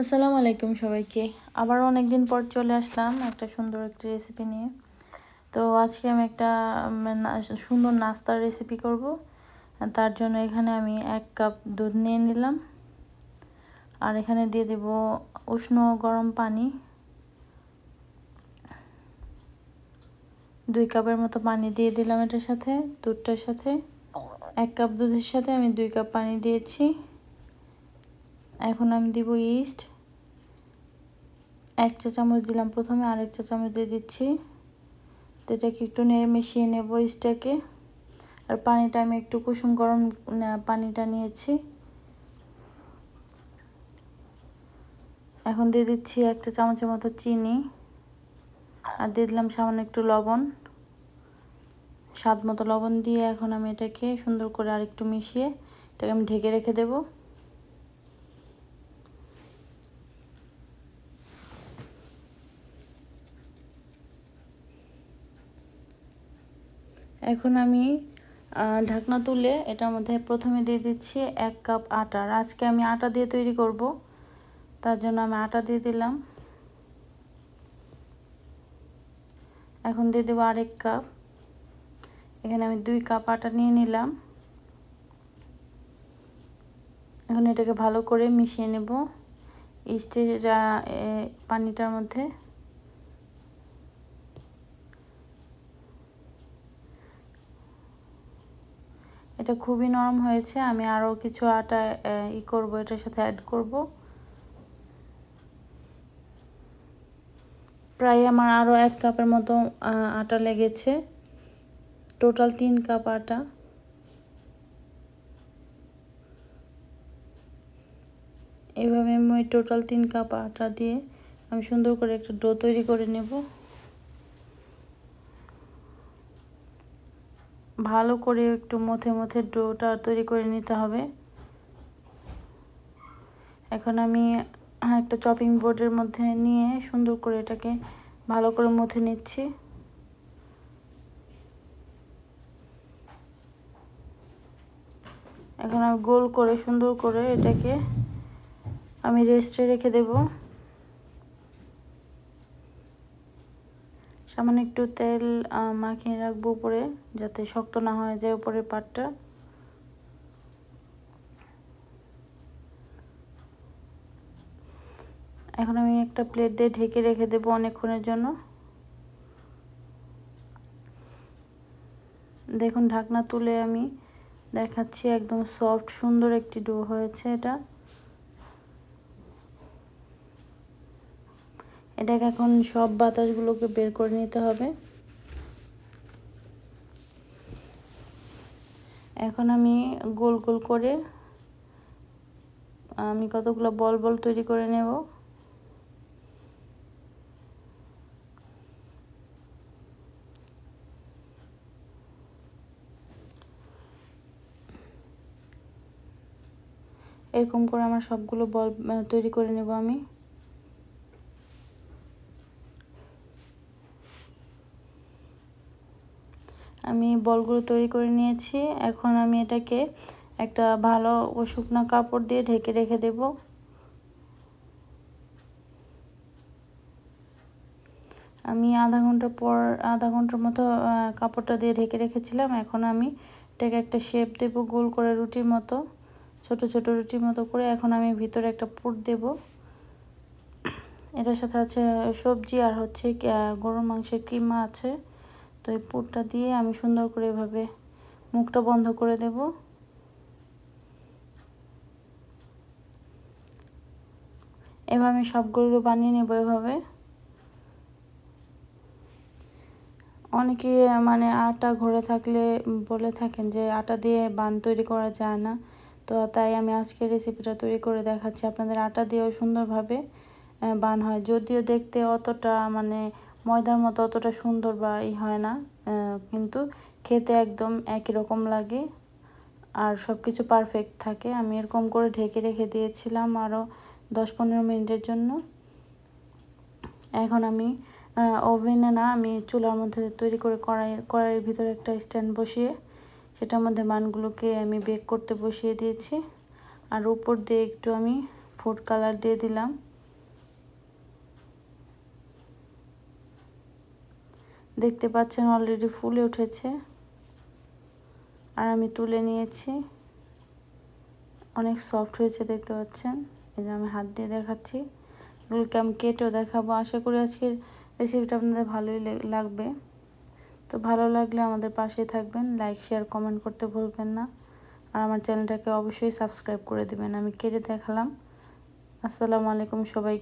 আসসালামু আলাইকুম সবাইকে। আবার অনেক দিন পর চলে আসলাম একটা সুন্দর একটা রেসিপি নিয়ে। তো আজকে আমি একটা সুন্দর নাস্তার রেসিপি করব। তার জন্য এখানে আমি এক কাপ দুধ নিয়ে নিলাম। আর এখানে দিয়ে দেব উষ্ণ গরম পানি। দুই কাপের মতো পানি দিয়ে দিলাম এটার সাথে, দুধটার সাথে। এক কাপ দুধের সাথে আমি দুই কাপ পানি দিয়েছি। এখন আমি দিব ইস্ট এক চা চামচ দিলাম প্রথমে, আরেক চা চামচ দিয়ে দিচ্ছি। তো এটাকে একটু নেড়ে মিশিয়ে নেব ইস্টটাকে আর পানিটা আমি একটু কুসুম গরম পানিটা নিয়েছি। এখন দিয়ে দিচ্ছি একটা চামচের মতো চিনি। আর দিয়ে দিলাম সামান্য একটু লবণ। স্বাদ মতো লবণ দিয়ে এখন আমি এটাকে সুন্দর করে আরেকটু মিশিয়ে এটাকে আমি ঢেকে রেখে দেবো। এখন আমি ঢাকনা তুলে এটার মধ্যে প্রথমে দিয়ে দিচ্ছি এক কাপ আটা। আর আজকে আমি আটা দিয়ে তৈরি করব। তার জন্য আমি আটা দিয়ে দিলাম। এখন দিয়ে দেবো আরেক কাপ। এখানে আমি দুই কাপ আটা নিয়ে নিলাম। এখন এটাকে ভালো করে মিশিয়ে নেব। ইস্টের পানিটার মধ্যে। এটা খুবই নরম হয়েছে, আমি আরও কিছু আটা ই করব, এটার সাথে অ্যাড করব। প্রায় আমার আরও এক কাপের মতো আটা লেগেছে। টোটাল তিন কাপ আটা। এভাবে আমি টোটাল তিন কাপ আটা দিয়ে আমি সুন্দর করে একটা ডো তৈরি করে নেব। ভালো করে একটু মথে মথে ডোটা তৈরি করে নিতে হবে। এখন আমি একটা চপিং বোর্ডের মধ্যে নিয়ে সুন্দর করে এটাকে ভালো করে মথে নিচ্ছি। এখন আমি গোল করে সুন্দর করে এটাকে আমি রেস্টে রেখে দেব। সামান্য একটু তেল মাখিয়ে রাখব উপরে, যাতে শক্ত না হয়ে যায় উপরের পাটটা। এখন আমি একটা প্লেট দিয়ে ঢেকে রেখে দেবো অনেকক্ষণের জন্য। দেখুন, ঢাকনা তুলে আমি দেখাচ্ছি, একদম সফট সুন্দর একটি ডো হয়েছে এটা। এটাকে এখন সব বাতাসগুলোকে বের করে নিতে হবে। এখন আমি গোল গোল করে, আমি কতগুলো বল বল তৈরি করে নেব। এরকম করে আমার সবগুলো বল তৈরি করে নেব আমি। আমি বলগুলো তৈরি করে নিয়েছি। এখন আমি এটাকে একটা ভালো ও শুকনো কাপড় দিয়ে ঢেকে রেখে দেব। আমি আধা ঘণ্টা পর, আধা ঘণ্টার মতো কাপড়টা দিয়ে ঢেকে রেখেছিলাম। এখন আমি এটাকে একটা শেপ দেব, গোল করে রুটির মতো, ছোট ছোট রুটির মতো করে। এখন আমি ভিতরে একটা পুর দেব। এটার সাথে আছে সবজি আর হচ্ছে গরুর মাংসের কিমা আছে। তো এই পুরটা দিয়ে আমি সুন্দর করে এভাবে মুখটা বন্ধ করে দেব। এভাবে আমি সবগুলো বানিয়ে নেব এভাবে। অনেকে মানে আটা ঘরে থাকলে বলে থাকেন যে আটা দিয়ে বান তৈরি করা যায় না। তো তাই আমি আজকে রেসিপিটা তৈরি করে দেখাচ্ছি। আপনাদের আটা দিয়েও সুন্দরভাবে বান হয়। যদিও দেখতে অতটা মানে ময়দার মতো অতটা সুন্দর বা ই হয় না কিন্তু খেতে একদম একই রকম লাগে। আর সব কিছু পারফেক্ট থাকে। আমি এরকম করে ঢেকে রেখে দিয়েছিলাম আরও দশ পনেরো মিনিটের জন্য। এখন আমি ওভেনে না, আমি চুলার মধ্যে তৈরি করে কড়াই, কড়াইয়ের ভিতরে একটা স্ট্যান্ড বসিয়ে, সেটার মধ্যে মানগুলোকে আমি বেক করতে বসিয়ে দিয়েছি। আর উপর দিয়ে একটু আমি ফুড কালার দিয়ে দিলাম। দেখতে পাচ্ছেন অলরেডি ফুলে উঠেছে। আর আমি তুলে নিয়েছি। অনেক সফট হয়েছে দেখতে পাচ্ছেন। এই যে আমি হাত দিয়ে দেখাচ্ছি। এগুলোকে আমি কেটেও দেখাবো। আশা করি আজকের রেসিপিটা আপনাদের ভালোই লাগবে। তো ভালো লাগলে আমাদের পাশে থাকবেন। লাইক শেয়ার কমেন্ট করতে ভুলবেন না। আর আমার চ্যানেলটাকে অবশ্যই সাবস্ক্রাইব করে দিবেন। আমি কেটে দেখালাম। আসসালামু আলাইকুম সবাই